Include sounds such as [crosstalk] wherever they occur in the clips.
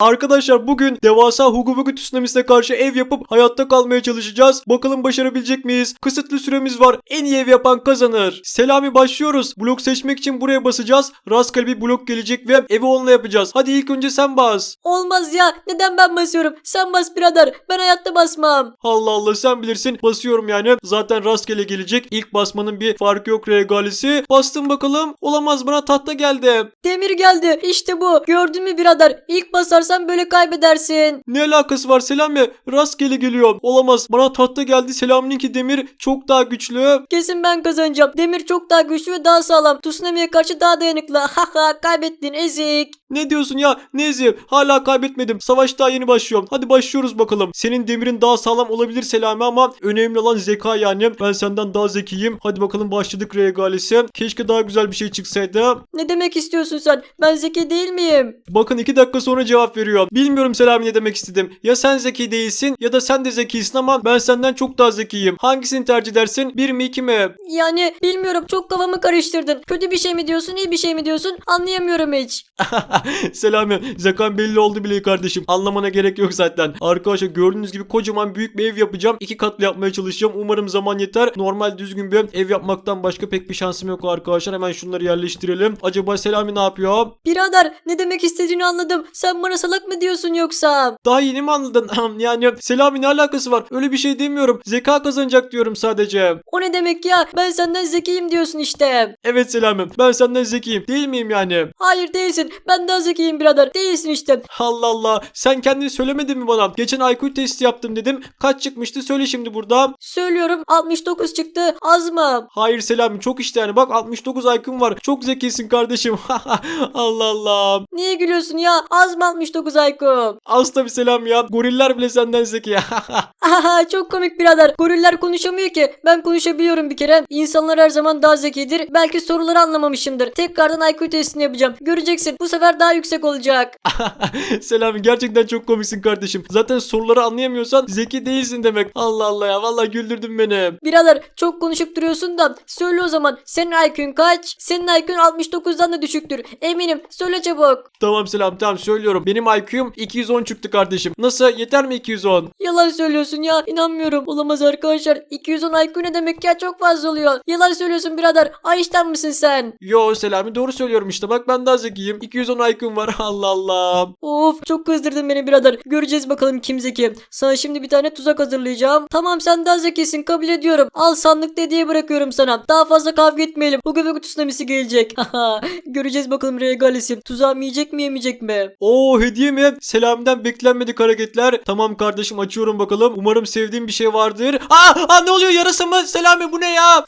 Arkadaşlar bugün devasa Hugo Vugu tsunamisine karşı ev yapıp hayatta kalmaya çalışacağız. Bakalım başarabilecek miyiz? Kısıtlı süremiz var. En iyi ev yapan kazanır. Selami başlıyoruz. Blok seçmek için buraya basacağız. Rastgele bir blok gelecek ve evi onunla yapacağız. Hadi ilk önce sen bas. Olmaz ya. Neden ben basıyorum? Sen bas birader. Ben hayatta basmam. Allah Allah sen bilirsin. Basıyorum yani. Zaten rastgele gelecek. İlk basmanın bir farkı yok regalisi. Bastım bakalım. Olamaz bana tahta geldi. Demir geldi. İşte bu. Gördün mü birader? İlk basarsan böyle kaybedersin. Ne alakası var Selami? Rastgele geliyor. Olamaz. Bana tahta geldi. Selami'ninki demir çok daha güçlü. Kesin ben kazanacağım. Demir çok daha güçlü ve daha sağlam. Tsunami'ye karşı daha dayanıklı. [laughs] Haha kaybettin ezik. Ne diyorsun ya? Nezi? Hala kaybetmedim. Savaş daha yeni başlıyor. Hadi başlıyoruz bakalım. Senin demirin daha sağlam olabilir Selami ama önemli olan zeka yani. Ben senden daha zekiyim. Hadi bakalım başladık regalesi. Keşke daha güzel bir şey çıksaydı. Ne demek istiyorsun sen? Ben zeki değil miyim? Bakın iki dakika sonra cevap veriyor. Bilmiyorum Selami ne demek istedim. Ya sen zeki değilsin ya da sen de zekisin ama ben senden çok daha zekiyim. Hangisini tercih edersin? Bir mi iki mi? Yani bilmiyorum çok kafamı karıştırdın. Kötü bir şey mi diyorsun iyi bir şey mi diyorsun anlayamıyorum hiç. [laughs] Selami zekan belli oldu bile kardeşim. Anlamana gerek yok zaten. Arkadaşlar gördüğünüz gibi kocaman büyük bir ev yapacağım. İki katlı yapmaya çalışacağım. Umarım zaman yeter. Normal düzgün bir ev yapmaktan başka pek bir şansım yok arkadaşlar. Hemen şunları yerleştirelim. Acaba Selami ne yapıyor? Birader ne demek istediğini anladım. Sen bana salak mı diyorsun yoksa? Daha yeni mi anladın? [laughs] yani Selami ne alakası var? Öyle bir şey demiyorum. Zeka kazanacak diyorum sadece. O ne demek ya? Ben senden zekiyim diyorsun işte. Evet Selami ben senden zekiyim. Değil miyim yani? Hayır değilsin. Ben daha zekiyim birader. Değilsin işte. Allah Allah. Sen kendini söylemedin mi bana? Geçen IQ testi yaptım dedim. Kaç çıkmıştı? Söyle şimdi burada. Söylüyorum 69 çıktı. Az mı? Hayır Selami çok işte yani. Bak 69 IQ'm var. Çok zekisin kardeşim. [laughs] Allah Allah. Niye gülüyorsun ya? Az mı 69 IQ? Az tabi Selami ya. Goriller bile senden zeki. [laughs] Aha çok komik birader. Goriller konuşamıyor ki. Ben konuşabiliyorum bir kere. İnsanlar her zaman daha zekidir. Belki soruları anlamamışımdır. Tekrardan IQ testini yapacağım. Göreceksin. Bu sefer daha yüksek olacak. [laughs] Selami gerçekten çok komiksin kardeşim. Zaten soruları anlayamıyorsan zeki değilsin demek. Allah Allah ya. Vallahi güldürdün beni. Birader çok konuşup duruyorsun da söyle o zaman senin IQ'un kaç? Senin IQ'un 69'dan da düşüktür. Eminim söyle çabuk. Tamam Selam tamam söylüyorum. Benim IQ'm 210 çıktı kardeşim. Nasıl? Yeter mi 210? Yalan söylüyorsun ya inanmıyorum. Olamaz arkadaşlar 210 IQ ne demek ya çok fazla oluyor. Yalan söylüyorsun birader. Einstein mısın sen? Yo Selami doğru söylüyorum işte. Bak ben daha zekiyim. 210 IQ'm var. [laughs] Allah Allah. Of çok kızdırdın beni birader. Göreceğiz bakalım kim zeki. Sana şimdi bir tane tuzak hazırlayacağım. Tamam sen daha zekisin kabul ediyorum. Al sandık dediye bırakıyorum sana. Daha fazla kavga etmeyelim. Hugo Hugo tsunamisi gelecek. [laughs] Göreceğiz bakalım regalesi. Tuzağımı yiyecek mi yemeyecek mi? Oo hediye mi? Selam'dan beklenmedik hareketler. Tamam kardeşim açıyorum bakalım. Umarım sevdiğim bir şey vardır. Aa, aa ne oluyor yarasa mı? Selami bu ne ya?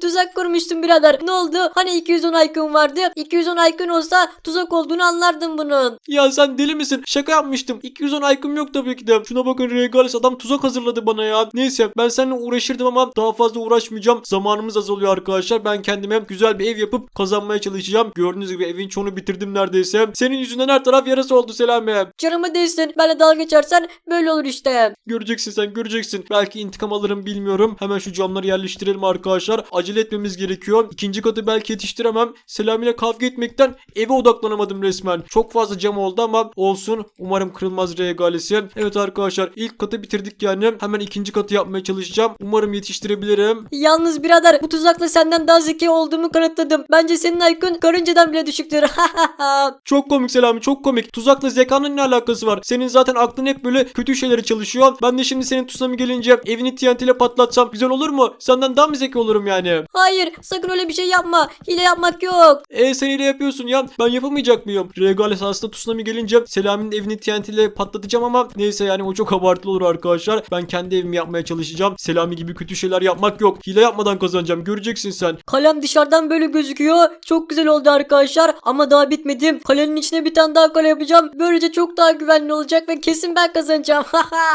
tuzak kurmuştum birader. Ne oldu? Hani 210 IQ'un vardı. 210 IQ'un olsa tuzak olduğunu anlardın bunun. Ya sen deli misin? Şaka yapmıştım. 210 IQ'm yok tabii ki de. Şuna bakın Regalis adam tuzak hazırladı bana ya. Neyse ben seninle uğraşırdım ama daha fazla uğraşmayacağım. Zamanımız azalıyor arkadaşlar. Ben kendime güzel bir ev yapıp kazanmaya çalışacağım. Gördüğünüz gibi evin çoğunu bitirdim neredeyse. Senin yüzünden her taraf yarası oldu Selami. Canımı değilsin. Benle dalga geçersen böyle olur işte. Göreceksin sen göreceksin. Belki intikam alırım bilmiyorum. Hemen şu camları yerleştirelim arkadaşlar. Acele etmemiz gerekiyor. İkinci katı belki yetiştiremem. Selami ile kavga etmekten eve odaklanamadım resmen. Çok fazla cam oldu ama olsun. Umarım kırılmaz regalesi. Evet arkadaşlar ilk katı bitirdik yani. Hemen ikinci katı yapmaya çalışacağım. Umarım yetiştirebilirim. Yalnız birader bu tuzakla senden daha zeki olduğumu kanıtladım. Bence senin IQ'un karıncadan bile düşüktür. [laughs] Çok komik Selami çok komik. Tuzakla zekanın ne alakası var? Senin zaten aklın hep böyle kötü şeyleri çalışıyor. Ben de şimdi senin tsunami gelince evini TNT ile patlatsam güzel olur mu? Senden daha mı zeki olurum yani? Hayır sakın öyle bir şey yapma. Hile yapmak yok. E sen ile yapıyorsun ya. Ben yapamayacak mıyım? Regales aslında tsunami gelince Selami'nin evini TNT ile patlatacağım ama neyse yani o çok abartılı olur arkadaşlar. Ben kendi evimi yapmaya çalışacağım. Selami gibi kötü şeyler yapmak yok. Hile yapmadan kazanacağım. Göreceksin sen. Kalem dışarıdan böyle gözüküyor. Çok güzel oldu arkadaşlar. Ama daha bitmedi. Kalenin içine bir tane daha kale yapacağım. Böylece çok daha güvenli olacak ve kesin ben kazanacağım.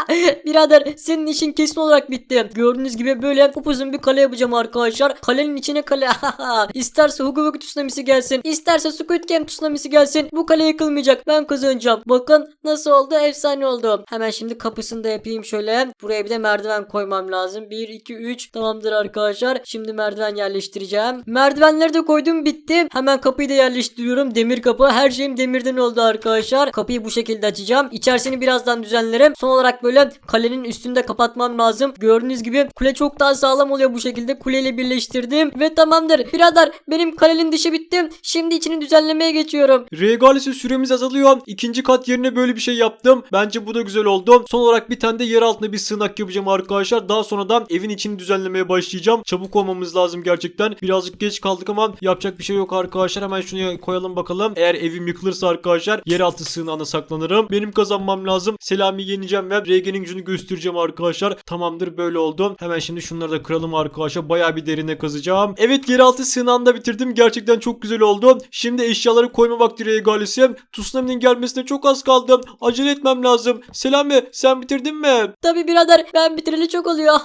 [laughs] Birader senin işin kesin olarak bitti. Gördüğünüz gibi böyle upuzun bir kale yapacağım arkadaşlar. Kalenin içine kale. [laughs] isterse Hugo Hugo tsunamisi gelsin. isterse Squid Game tsunamisi gelsin. Bu kale yıkılmayacak. Ben kazanacağım. Bakın nasıl oldu? Efsane oldu. Hemen şimdi kapısını da yapayım şöyle. Buraya bir de merdiven koymam lazım. 1, 2, 3. Tamamdır arkadaşlar. Şimdi merdiven yerleştireceğim. Merdivenleri de koydum bitti. Hemen kapıyı da yerleştiriyorum. Demir kapı. Her şeyim demirden oldu arkadaşlar. Arkadaşlar. Kapıyı bu şekilde açacağım. İçerisini birazdan düzenlerim. Son olarak böyle kalenin üstünde kapatmam lazım. Gördüğünüz gibi kule çok daha sağlam oluyor bu şekilde. Kuleyle birleştirdim ve tamamdır. Birader benim kalenin dışı bitti. Şimdi içini düzenlemeye geçiyorum. Regalesi süremiz azalıyor. İkinci kat yerine böyle bir şey yaptım. Bence bu da güzel oldu. Son olarak bir tane de yer altında bir sığınak yapacağım arkadaşlar. Daha sonra da evin içini düzenlemeye başlayacağım. Çabuk olmamız lazım gerçekten. Birazcık geç kaldık ama yapacak bir şey yok arkadaşlar. Hemen şunu koyalım bakalım. Eğer evim yıkılırsa arkadaşlar yeraltı sığınağına saklanırım. Benim kazanmam lazım. Selami yeneceğim ve RG'nin gücünü göstereceğim arkadaşlar. Tamamdır böyle oldu. Hemen şimdi şunları da kıralım arkadaşlar. Bayağı bir derine kazacağım. Evet yeraltı sığınağını da bitirdim. Gerçekten çok güzel oldu. Şimdi eşyaları koyma vakti regalesi. Tsunami'nin gelmesine çok az kaldı. Acele etmem lazım. Selami sen bitirdin mi? Tabi birader ben bitireli çok oluyor.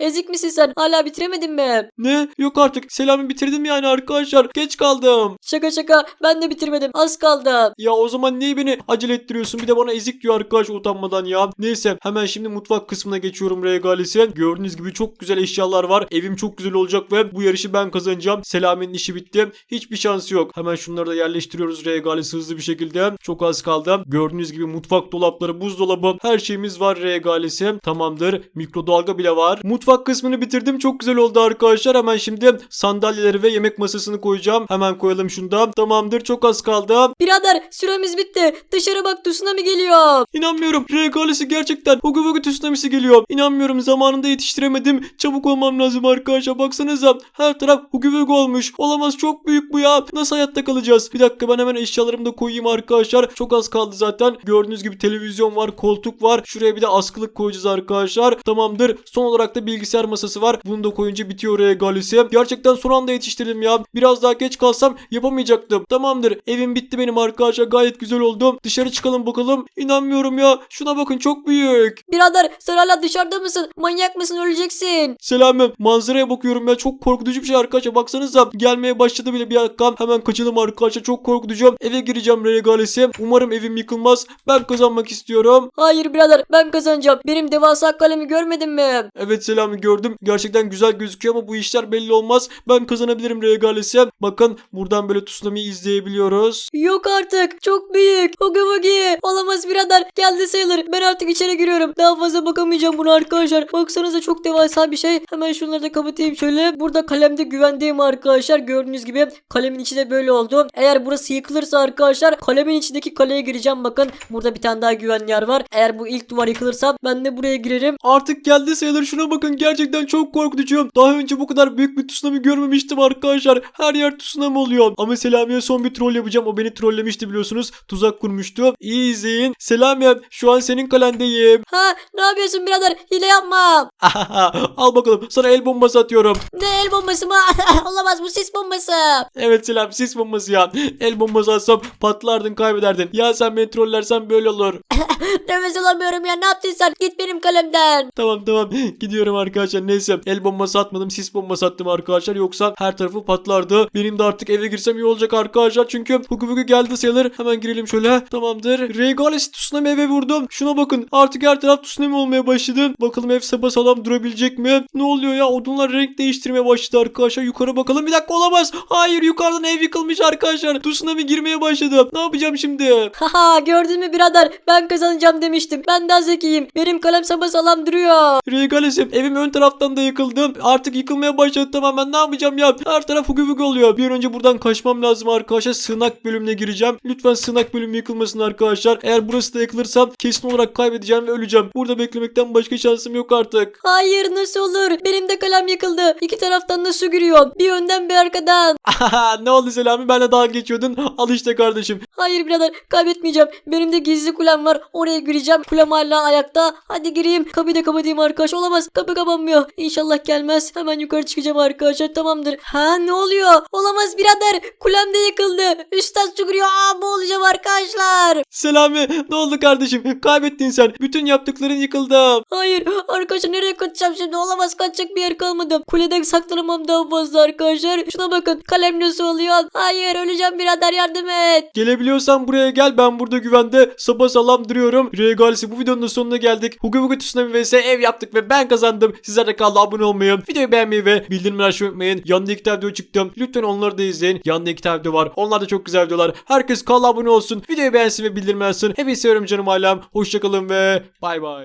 Ezik misin sen? Hala bitiremedin mi? Ne? Yok artık. Selami bitirdim yani arkadaşlar. Geç kaldım. Şaka şaka ben de bitirmedim. Az kaldı. Ya o zaman niye beni acele ettiriyorsun? Bir de bana ezik diyor arkadaş utanmadan ya. Neyse hemen şimdi mutfak kısmına geçiyorum regalesi. Gördüğünüz gibi çok güzel eşyalar var. Evim çok güzel olacak ve bu yarışı ben kazanacağım. Selami'nin işi bitti. Hiçbir şansı yok. Hemen şunları da yerleştiriyoruz regalesi hızlı bir şekilde. Çok az kaldı. Gördüğünüz gibi mutfak dolapları, buzdolabı her şeyimiz var regalesi. Tamamdır. Mikrodalga bile var. Mutfak kısmını bitirdim. Çok güzel oldu arkadaşlar. Hemen şimdi sandalyeleri ve yemek masasını koyacağım. Hemen koyalım şundan. Tamamdır. Çok az kaldı. Birader süremiz bitti. Dışarı bak tsunami geliyor. İnanmıyorum. Regalesi gerçekten. Hugo Hugo tsunamisi geliyor. İnanmıyorum. Zamanında yetiştiremedim. Çabuk olmam lazım arkadaşlar. Baksanıza. Her taraf Hugo Hugo olmuş. Olamaz. Çok büyük bu ya. Nasıl hayatta kalacağız? Bir dakika ben hemen eşyalarımı da koyayım arkadaşlar. Çok az kaldı zaten. Gördüğünüz gibi televizyon var. Koltuk var. Şuraya bir de askılık koyacağız arkadaşlar. Tamamdır. Son olarak da bilgisayar masası var. Bunu da koyunca bitiyor regalesi. Gerçekten son anda yetiştirdim ya. Biraz daha geç kalsam yapamayacaktım. Tamamdır. Evim bitti benim arkadaşlar. Gayet güzel oldu. Dışarı çıkalım bakalım. İnanmıyorum ya. Şuna bakın çok büyük. Birader sen hala dışarıda mısın? Manyak mısın öleceksin. Selamım. Manzaraya bakıyorum ya. Çok korkutucu bir şey arkadaşlar. Baksanıza. Gelmeye başladı bile bir dakika. Hemen kaçalım arkadaşlar. Çok korkutucu. Eve gireceğim regalesi. Umarım evim yıkılmaz. Ben kazanmak istiyorum. Hayır birader ben kazanacağım. Benim devasa kalemi görmedin mi? Evet Selami gördüm. Gerçekten güzel gözüküyor ama bu işler belli olmaz. Ben kazanabilirim regalesi. Bakın buradan böyle tsunami'yi izleyebiliyoruz. Yok artık. Çok büyük. Hugi Hugi. Olamaz birader. Geldi sayılır. Ben artık içeri giriyorum. Daha fazla bakamayacağım buna arkadaşlar. Baksanıza çok devasa bir şey. Hemen şunları da kapatayım şöyle. Burada kalemde güvendeyim arkadaşlar. Gördüğünüz gibi kalemin içi de böyle oldu. Eğer burası yıkılırsa arkadaşlar kalemin içindeki kaleye gireceğim. Bakın burada bir tane daha güvenli yer var. Eğer bu ilk duvar yıkılırsa ben de buraya girerim. Artık geldi sayılır şuna bakın gerçekten çok korkutucu. Daha önce bu kadar büyük bir tsunami görmemiştim arkadaşlar. Her yer tsunami oluyor. Ama Selami'ye son bir troll yapacağım. O beni trollemişti biliyorsunuz. Tuzak kurmuştu. İyi izleyin. Selami şu an senin kalendeyim. Ha ne yapıyorsun birader? Hile yapma. [laughs] Al bakalım sana el bombası atıyorum. Ne el bombası mı? [laughs] Olamaz bu sis bombası. Evet Selam sis bombası ya. El bombası atsam patlardın kaybederdin. Ya sen beni trollersen böyle olur. [laughs] Nefes alamıyorum ya ne yaptın sen? Git benim kalemden. Tamam tamam gidiyorum arkadaşlar neyse el bombası atmadım sis bombası attım arkadaşlar yoksa her tarafı patlardı. Benim de artık eve girsem iyi olacak arkadaşlar çünkü huku huku geldi sayılır hemen girelim şöyle tamamdır. Regales tsunami eve vurdum şuna bakın artık her taraf tsunami olmaya başladı. Bakalım ev sağlam durabilecek mi? Ne oluyor ya odunlar renk değiştirmeye başladı arkadaşlar yukarı bakalım bir dakika olamaz. Hayır yukarıdan ev yıkılmış arkadaşlar tsunami girmeye başladı. Ne yapacağım şimdi? Haha gördün mü birader? Ben kazanacağım demiştim. Ben daha zekiyim. Benim kalem sağlam duruyor. Regales'im evim ön taraftan da yıkıldı. Artık yıkılmaya başladı tamamen ne yapacağım ya? Her taraf hugu oluyor. Bir önce buradan kaçmam lazım arkadaşlar. Sığınak bölümüne gireceğim. Lütfen sığınak bölümü yıkılmasın arkadaşlar. Eğer burası da yıkılırsa kesin olarak kaybedeceğim ve öleceğim. Burada beklemekten başka şansım yok artık. Hayır nasıl olur? Benim de kalem yıkıldı. İki taraftan da su giriyor. Bir önden bir arkadan. [laughs] ne oldu Selami? Benle dalga geçiyordun. Al işte kardeşim. Hayır birader kaybetmeyeceğim. Benim de gizli kulem var. Oraya gireceğim. Kulem hala ayakta. Hadi gireyim. Kapıyı da kapatayım arkadaş. Olamaz. Kapı kapanmıyor. İnşallah gelmez. Hemen yukarı çıkacağım arkadaşlar. Tamamdır. Ha ne oluyor? Olamaz birader. Kulem de yıkıldı. Üstten su giriyor. Aa alacağım arkadaşlar. Selami ne oldu kardeşim? Kaybettin sen. Bütün yaptıkların yıkıldı. Hayır arkadaşlar nereye kaçacağım şimdi? Olamaz kaçacak bir yer kalmadı. Kulede saklanamam daha fazla arkadaşlar. Şuna bakın kalem nasıl oluyor? Hayır öleceğim birader yardım et. Gelebiliyorsan buraya gel ben burada güvende sapa salam duruyorum. Regalisi bu videonun sonuna geldik. Hugo Hugo Tsunami vs ev yaptık ve ben kazandım. Sizler de kanala abone olmayı, videoyu beğenmeyi ve bildirimleri açmayı unutmayın. Yanında iki tane video çıktım. Lütfen onları da izleyin. Yanında iki tane video var. Onlar da çok güzel videolar. Herkes kanala abone abone olsun. Videoyu beğensin ve bildirim açsın. Hepinizi seviyorum canım ailem. Hoşçakalın ve bay bay.